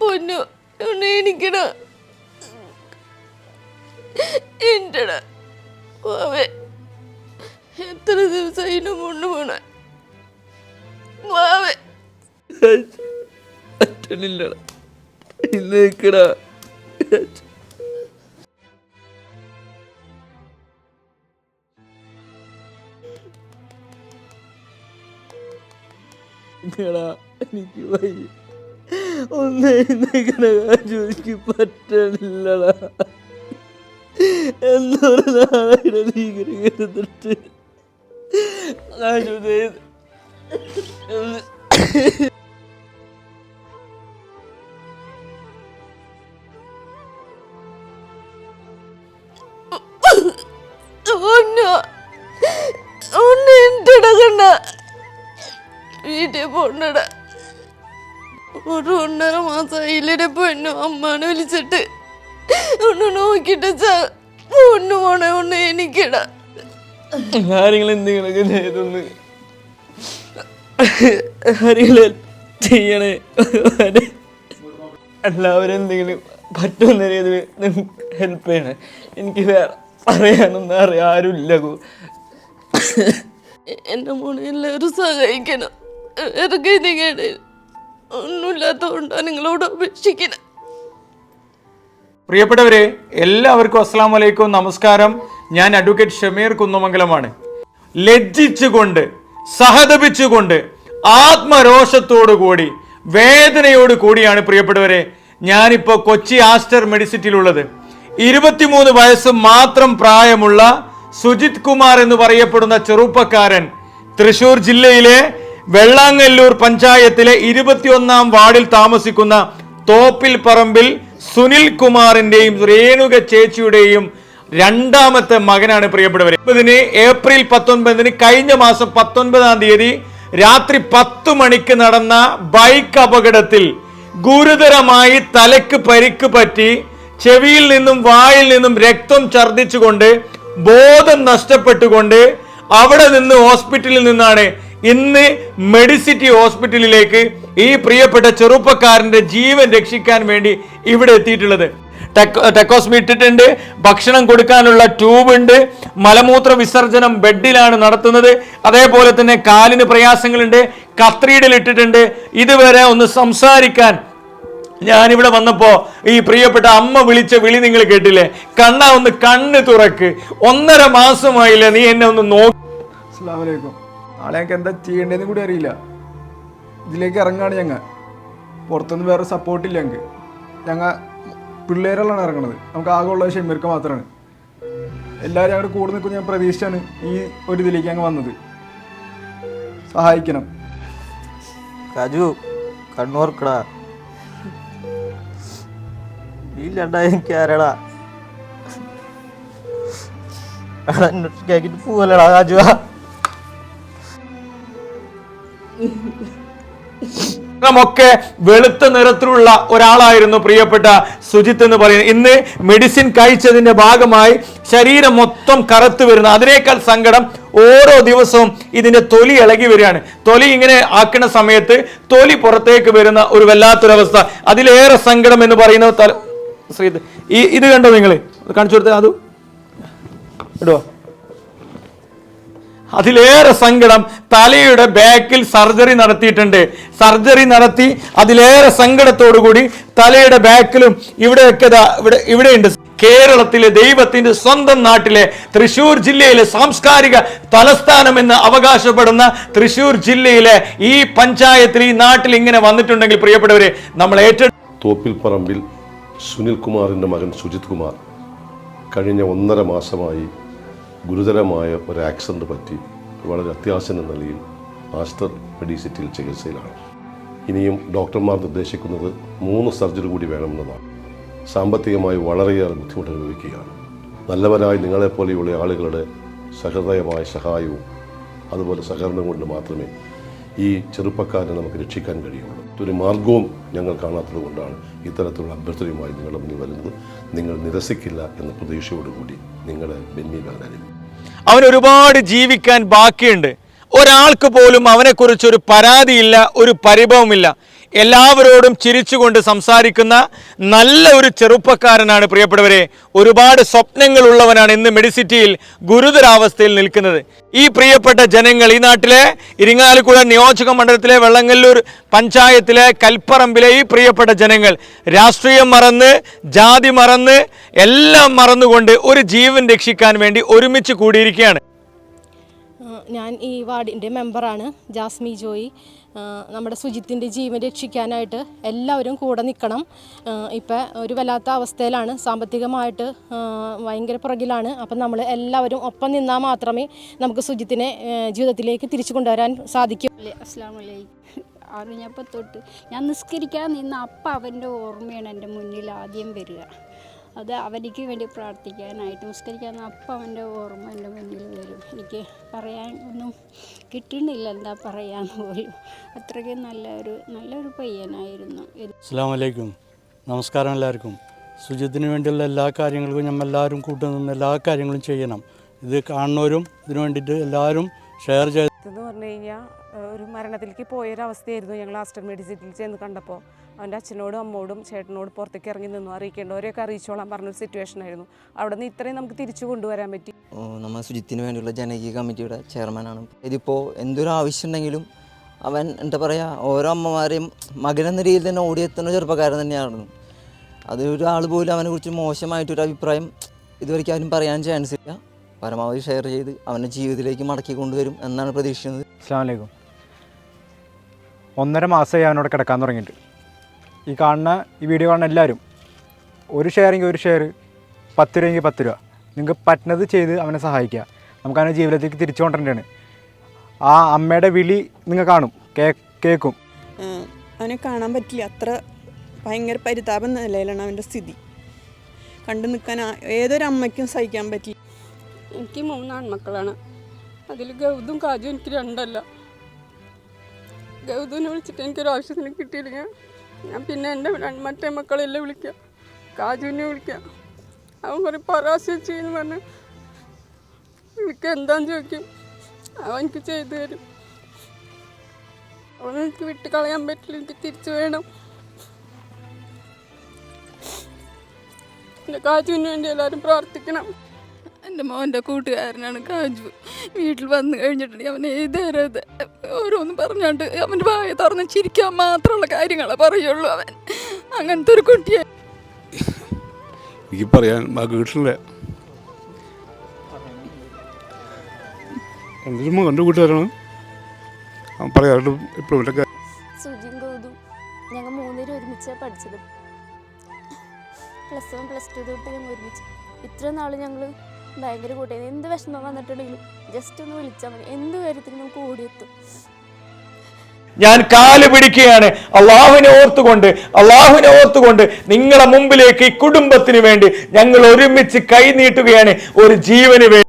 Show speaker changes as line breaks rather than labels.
പൊന്നു എനിക്കട. എന്റട. വാവേ എത്ര ദിവസം അതിന് മുന്നു പോണ?
എനിക്ക് വയ്യ. ഒന്ന് എനിക്ക് പറ്റണില്ലടാ. എന്നൊരു നാളെ നീ ഇങ്ങനെ കരുതിട്ട്
വീട്ടിൽ പോണ്ടട. ഒരു ഒന്നര മാസം പെണ്ണു അമ്മാനെ വിളിച്ചിട്ട്. ഒന്ന് നോക്കിട്ട് പൊണ്ണു പോണേ ഒന്ന് എനിക്കിട.
ആരെങ്കിലും എന്തെങ്കിലുമൊക്കെ ചെയ്തൊന്ന്? ആരെങ്കിലും ചെയ്യണേ? എല്ലാവരും എന്തെങ്കിലും പറ്റുന്ന രീതിയിൽ ഹെൽപ്പ് ചെയ്യണേ. എനിക്ക് വേറെ പറയാനൊന്നും അറിയാം ആരുമില്ല
എന്റെ മോനെ എല്ലാവരും സഹായിക്കണം. ഇറക്കി നിങ്ങളുടെ ഒന്നുമില്ലാത്തതുകൊണ്ടാണ് നിങ്ങളോട് അപേക്ഷിക്കുന്നത്
പ്രിയപ്പെട്ടവരെ എല്ലാവർക്കും അസ്സാം വലൈക്കും നമസ്കാരം. ഞാൻ അഡ്വക്കേറ്റ് ഷമീർ കുന്നമംഗലമാണ്. ലജ്ജിച്ചുകൊണ്ട് സഹതപിച്ചുകൊണ്ട് ആത്മരോഷത്തോടു കൂടി വേദനയോട് കൂടിയാണ് പ്രിയപ്പെട്ടവരെ ഞാനിപ്പോൾ കൊച്ചി ആസ്റ്റർ മെഡിസിറ്റിയിലുള്ളത്. ഇരുപത്തിമൂന്ന് വയസ്സ് മാത്രം പ്രായമുള്ള സുജിത് കുമാർ എന്ന് പറയപ്പെടുന്ന ചെറുപ്പക്കാരൻ തൃശൂർ ജില്ലയിലെ വെള്ളാങ്ങല്ലൂർ പഞ്ചായത്തിലെ ഇരുപത്തിയൊന്നാം വാർഡിൽ താമസിക്കുന്ന തോപ്പിൽ പറമ്പിൽ സുനിൽ കുമാറിന്റെയും രേണുക ചേച്ചിയുടെയും രണ്ടാമത്തെ മകനാണ് പ്രിയപ്പെട്ടവരെ. ഇതിന് ഏപ്രിൽ പത്തൊൻപതിന് കഴിഞ്ഞ മാസം പത്തൊൻപതാം തീയതി രാത്രി പത്ത് മണിക്ക് നടന്ന ബൈക്ക് അപകടത്തിൽ ഗുരുതരമായി തലക്ക് പരിക്ക് പറ്റി ചെവിയിൽ നിന്നും വായിൽ നിന്നും രക്തം ഛർദ്ദിച്ചുകൊണ്ട് ബോധം നഷ്ടപ്പെട്ടുകൊണ്ട് അവിടെ നിന്ന് ഹോസ്പിറ്റലിൽ നിന്നാണ് ഇന്ന് മെഡിസിറ്റി ഹോസ്പിറ്റലിലേക്ക് ഈ പ്രിയപ്പെട്ട ചെറുപ്പക്കാരന്റെ ജീവൻ രക്ഷിക്കാൻ വേണ്ടി ഇവിടെ എത്തിയിട്ടുള്ളത്. ടെക്- ടെക്കോസ്മി ഇട്ടിട്ടുണ്ട് ഭക്ഷണം കൊടുക്കാനുള്ള ട്യൂബ് ഉണ്ട് മലമൂത്ര വിസർജനം ബെഡിലാണ് നടത്തുന്നത് അതേപോലെ തന്നെ കാലിന് പ്രയാസങ്ങളുണ്ട് കത്രീഡിൽ ഇട്ടിട്ടുണ്ട്. ഇതുവരെ ഒന്ന് സംസാരിക്കാൻ ഞാനിവിടെ വന്നപ്പോ ഈ പ്രിയപ്പെട്ട അമ്മ വിളിച്ച വിളി നിങ്ങൾ കേട്ടില്ലേ? കണ്ണ ഒന്ന് കണ്ണ് തുറക്ക്. ഒന്നര മാസമായില്ലേ നീ എന്നെ ഒന്ന് നോക്കി.
നാളെ ഞങ്ങൾക്ക് എന്താ ചെയ്യേണ്ടതെന്ന് കൂടി അറിയില്ല. ഇതിലേക്ക് ഇറങ്ങുകയാണ് ഞങ്ങൾ പുറത്തുനിന്ന് വേറെ സപ്പോർട്ടില്ല ഞങ്ങൾക്ക് ഞങ്ങൾ പിള്ളേരെല്ലാം ഇറങ്ങണത്. നമുക്ക് ആകെ ഉള്ളത് ഷെമീർക്ക് മാത്രമാണ് എല്ലാവരും ഞങ്ങളുടെ കൂടെ നിൽക്കും ഞാൻ പ്രതീക്ഷിച്ചാണ് ഈ ഒരു ഇതിലേക്ക് ഞങ്ങൾ വന്നത്. സഹായിക്കണം.
രാജു കണ്ണൂർക്കടാ ഇല്ലണ്ടാ എനിക്ക് ആരടാ? എന്നോട്ട് കേക്കിട്ട് പോവല്ലടാ കാജുവാ
ഒക്കെ വെളുത്ത നിറത്തിലുള്ള ഒരാളായിരുന്നു പ്രിയപ്പെട്ട സുജിത്ത് എന്ന് പറയുന്നത്. ഇന്ന് മെഡിസിൻ കഴിച്ചതിന്റെ ഭാഗമായി ശരീരം മൊത്തം കറുത്തു വരുന്നു. അതിനേക്കാൾ സങ്കടം ഓരോ ദിവസവും ഇതിന്റെ തൊലി ഇളകി വരികയാണ്. തൊലി ഇങ്ങനെ ആക്കുന്ന സമയത്ത് തൊലി പുറത്തേക്ക് വരുന്ന ഒരു വല്ലാത്തൊരവസ്ഥ. അതിലേറെ സങ്കടം എന്ന് പറയുന്ന തല ശ്രീ ഈ ഇത് കണ്ടോ നിങ്ങൾ കാണിച്ചു കൊടുത്തേ അത് ഇടുവോ അതിലേറെ സങ്കടം തലയുടെ ബാക്കിൽ സർജറി നടത്തിയിട്ടുണ്ട്. സർജറി നടത്തി അതിലേറെ സങ്കടത്തോടുകൂടി തലയുടെ ബാക്കിലും ഇവിടെയൊക്കെ ഇവിടെ ഇവിടെയുണ്ട്. കേരളത്തിലെ ദൈവത്തിന്റെ സ്വന്തം നാട്ടിലെ തൃശൂർ ജില്ലയിലെ സാംസ്കാരിക തലസ്ഥാനം എന്ന് അവകാശപ്പെടുന്ന തൃശൂർ ജില്ലയിലെ ഈ പഞ്ചായത്തിൽ ഈ നാട്ടിൽ ഇങ്ങനെ വന്നിട്ടുണ്ടെങ്കിൽ പ്രിയപ്പെട്ടവരെ നമ്മൾ ഏറ്റവും
തോപ്പിൽ പറമ്പിൽ സുനിൽ കുമാറിന്റെ മകൻ സുജിത് കുമാർ കഴിഞ്ഞ ഒന്നര മാസമായി ഗുരുതരമായ ഒരു ആക്സിഡന്റ് പറ്റി വളരെ അത്യാവശ്യം എന്ന നിലയിൽ ആസ്റ്റർ മെഡിസിറ്റിയിൽ ചികിത്സയിലാണ്. ഇനിയും ഡോക്ടർമാർ നിർദ്ദേശിക്കുന്നത് മൂന്ന് സർജറി കൂടി വേണമെന്നതാണ്. സാമ്പത്തികമായി വളരെയേറെ ബുദ്ധിമുട്ട് അനുഭവിക്കുകയാണ്. നല്ലവരായ നിങ്ങളെപ്പോലെയുള്ള ആളുകളുടെ സഹൃദയമായ സഹായവും അതുപോലെ സഹകരണം കൊണ്ട് മാത്രമേ ഈ ചെറുപ്പക്കാരെ നമുക്ക് രക്ഷിക്കാൻ കഴിയുള്ളൂ. ഒരു മാർഗവും ഞങ്ങൾ കാണാത്തത് കൊണ്ടാണ് ഇത്തരത്തിലുള്ള അഭ്യർത്ഥനയുമായി നിങ്ങളുടെ മുന്നിൽ വരുന്നത്. നിങ്ങൾ നിരസിക്കില്ല എന്ന പ്രതീക്ഷയോടുകൂടി നിങ്ങളെ ബെന്നി ബഹ്റാനും
അവൻ ഒരുപാട് ജീവിക്കാൻ ബാക്കിയുണ്ട്. ഒരാൾക്ക് പോലും അവനെക്കുറിച്ച് ഒരു പരാതിയില്ല ഒരു പരിഭവമില്ല. എല്ലാവരോടും ചിരിച്ചുകൊണ്ട് സംസാരിക്കുന്ന നല്ല ഒരു ചെറുപ്പക്കാരനാണ് പ്രിയപ്പെട്ടവരെ. ഒരുപാട് സ്വപ്നങ്ങളുള്ളവനാണ് ഇന്ന് മെഡിസിറ്റിയിൽ ഗുരുതരാവസ്ഥയിൽ നിൽക്കുന്നത്. ഈ പ്രിയപ്പെട്ട ജനങ്ങൾ ഈ നാട്ടിലെ ഇരിങ്ങാലക്കുട നിയോജക മണ്ഡലത്തിലെ വെള്ളങ്ങല്ലൂർ പഞ്ചായത്തിലെ കൽപ്പറമ്പിലെ ഈ പ്രിയപ്പെട്ട ജനങ്ങൾ രാഷ്ട്രീയം മറന്ന് ജാതി മറന്ന് എല്ലാം മറന്നുകൊണ്ട് ഒരു ജീവൻ രക്ഷിക്കാൻ വേണ്ടി ഒരുമിച്ച് കൂടിയിരിക്കുകയാണ്.
ഞാൻ ഈ വാർഡിന്റെ മെമ്പറാണ് ജാസ്മി ജോയി. നമ്മുടെ സുജിത്തിന്റെ ജീവൻ രക്ഷിക്കാനായിട്ട് എല്ലാവരും കൂടെ നിൽക്കണം. ഇപ്പം ഒരു വല്ലാത്ത അവസ്ഥയിലാണ്. സാമ്പത്തികമായിട്ട് ഭയങ്കര പുറകിലാണ്. അപ്പം നമ്മൾ എല്ലാവരും ഒപ്പം നിന്നാൽ മാത്രമേ നമുക്ക് സുജിത്തിനെ ജീവിതത്തിലേക്ക് തിരിച്ചു കൊണ്ടുവരാൻ സാധിക്കൂ.
അസ്ലാം വലൈക്കും അറിഞ്ഞപ്പോൾ തൊട്ട് ഞാൻ നിസ്കരിക്കാൻ നിന്ന് അപ്പം അവന്റെ ഓർമ്മയാണ് എന്റെ മുന്നിൽ ആദ്യം വരിക. അത് അവനിക്ക് വേണ്ടി പ്രാർത്ഥിക്കാനായിട്ട് നിസ്കരിക്കാൻ അപ്പം അവന്റെ ഓർമ്മ എന്റെ മുന്നിൽ വരും. എനിക്ക് പറയാൻ ഒന്നും കിട്ടുന്നില്ല എന്താ പറയാന്ന് പോലും. അത്രയ്ക്കും നല്ലൊരു നല്ലൊരു പയ്യനായിരുന്നു.
അസ്സാം വലൈക്കും നമസ്കാരം എല്ലാവർക്കും. സുജിത്തിന് വേണ്ടിയുള്ള എല്ലാ കാര്യങ്ങൾക്കും നമ്മൾ എല്ലാവരും കൂട്ടുനിന്ന് എല്ലാ കാര്യങ്ങളും ചെയ്യണം. ഇത് കാണുന്നവരും ഇതിനു വേണ്ടിയിട്ട് എല്ലാവരും ഷെയർ ചെയ്ത്
എന്ന് പറഞ്ഞു കഴിഞ്ഞാൽ ഒരു മരണത്തിലേക്ക് പോയൊരവസ്ഥയായിരുന്നു ഞങ്ങൾ ആസ്റ്റർ മെഡിസിറ്റിൽ ചെന്ന് കണ്ടപ്പോൾ. അവന്റെ അച്ഛനോടും അമ്മോടും ചേട്ടനോടും പുറത്തേക്ക് ഇറങ്ങി നിന്നു. അറിയിക്കേണ്ടവരെയൊക്കെ അറിയിച്ചോളാൻ പറഞ്ഞൊരു സിറ്റുവേഷൻ ആയിരുന്നു. അവിടെ നിന്ന് ഇത്രയും നമുക്ക് തിരിച്ചു കൊണ്ടുവരാൻ പറ്റി.
നമ്മൾ സുജിത്തിന് വേണ്ടിയുള്ള ജനകീയ കമ്മിറ്റിയുടെ ചെയർമാനാണ് ഇതിപ്പോൾ എന്തൊരു ആവശ്യം ഉണ്ടെങ്കിലും അവൻ എന്താ പറയുക ഓരോ അമ്മമാരെയും മകനെന്ന രീതിയിൽ തന്നെ ഓടിയെത്തുന്ന ചെറുപ്പക്കാരൻ തന്നെയായിരുന്നു. അതൊരാൾ പോലും അവനെക്കുറിച്ച് മോശമായിട്ടൊരു അഭിപ്രായം ഇതുവരെയ്ക്കും ആരും പറയാൻ ചാൻസ് ഇല്ല. പരമാവധി ഷെയർ ചെയ്ത് അവന്റെ ജീവിതത്തിലേക്ക് മടക്കി കൊണ്ടുവരും എന്നാണ് പ്രതീക്ഷിക്കുന്നത്.
അസ്സാം വലൈക്കും ഒന്നര മാസമായി അവനോട് കിടക്കാൻ തുടങ്ങിയിട്ട്. ഈ കാണുന്ന ഈ വീഡിയോ കാണുന്ന എല്ലാവരും ഒരു ഷെയറെങ്കിൽ ഒരു ഷെയർ പത്ത് രൂപയെങ്കിൽ പത്ത് രൂപ. നിങ്ങൾക്ക് പറ്റുന്നത് ചെയ്ത് അവനെ സഹായിക്കുക. നമുക്ക് അവനെ ജീവിതത്തിലേക്ക് തിരിച്ചു കൊണ്ടുവരേണ്ടതാണ്. ആ അമ്മയുടെ വിളി നിങ്ങൾ കാണും കേ കേൾക്കും
അവനെ കാണാൻ പറ്റില്ല. അത്ര ഭയങ്കര പരിതാപം നിലയിലാണ് അവന്റെ സ്ഥിതി. കണ്ടു നിൽക്കാൻ ഏതൊരു അമ്മയ്ക്കും സഹിക്കാൻ പറ്റില്ല.
എനിക്ക് മൂന്ന് ആൺമക്കളാണ്. അതിൽ ഗൗതും കാജും എനിക്ക് രണ്ടല്ല. ഗൗതുവിനെ വിളിച്ചിട്ട് എനിക്കൊരു ആവശ്യത്തിന് കിട്ടിയില്ല. ഞാൻ പിന്നെ എന്റെ മറ്റേ മക്കളെല്ലാം വിളിക്കാം കാജുവിനെ വിളിക്കാം അവൻ പറയും പരാശേച്ചി എന്ന് പറഞ്ഞ് എനിക്ക് എന്താന്ന് ചോദിക്കും. അവൻ എനിക്ക് ചെയ്തു തരും. അവൻ എനിക്ക് വിട്ട് കളയാൻ പറ്റില്ല. എനിക്ക് തിരിച്ചു വേണം. എന്റെ കാജുവിന് വേണ്ടി എല്ലാവരും പ്രാർത്ഥിക്കണം.
എന്റെ മോന്റെ കൂട്ടുകാരനാണ് കാജു. വീട്ടിൽ വന്നു കഴിഞ്ഞിട്ടുണ്ടെങ്കിൽ അവനെ എഴുതരുത് ഓരോന്ന് പറഞ്ഞോണ്ട് അവന്റെ ഭാഗ്യ തുറന്ന് ചിരിക്കാൻ മാത്രമുള്ള കാര്യങ്ങളെ പറയുള്ളൂ അവൻ. അങ്ങനത്തെ ഒരു കുട്ടിയെ.
എനിക്ക് പറയാൻ കിട്ടില്ല എന്തൊരു മകന്റെ കൂട്ടുകാരാണ് അവൻ പറയാറുണ്ട് എപ്പോഴും എന്റെ
സുജിൻ ഗൗതും ഞങ്ങൾ മൂന്നുപേരും ഒരുമിച്ച് പഠിച്ചത്. പ്ലസ് വൺ പ്ലസ് ടു തൊട്ട് ഞങ്ങൾ ഒരുമിച്ച്. ഇത്ര നാൾ ഞങ്ങൾ ഭയങ്കര കൂട്ടായിരുന്നു എന്ത് വിഷമം വന്നിട്ടുണ്ടെങ്കിലും ജസ്റ്റ് ഒന്ന് വിളിച്ചാൽ മതി. എന്ത് കാര്യത്തിനും നമുക്ക് ഓടിയെത്തും.
ഞാൻ കാൽ പിടിക്കുകയാണ്. അള്ളാഹുവിനെ ഓർത്തുകൊണ്ട് അള്ളാഹുവിനെ ഓർത്തുകൊണ്ട് നിങ്ങളെ മുമ്പിലേക്ക് ഈ കുടുംബത്തിന് വേണ്ടി ഞങ്ങൾ ഒരുമിച്ച് കൈ നീട്ടുകയാണ്. ഒരു ജീവന് വേണ്ടി.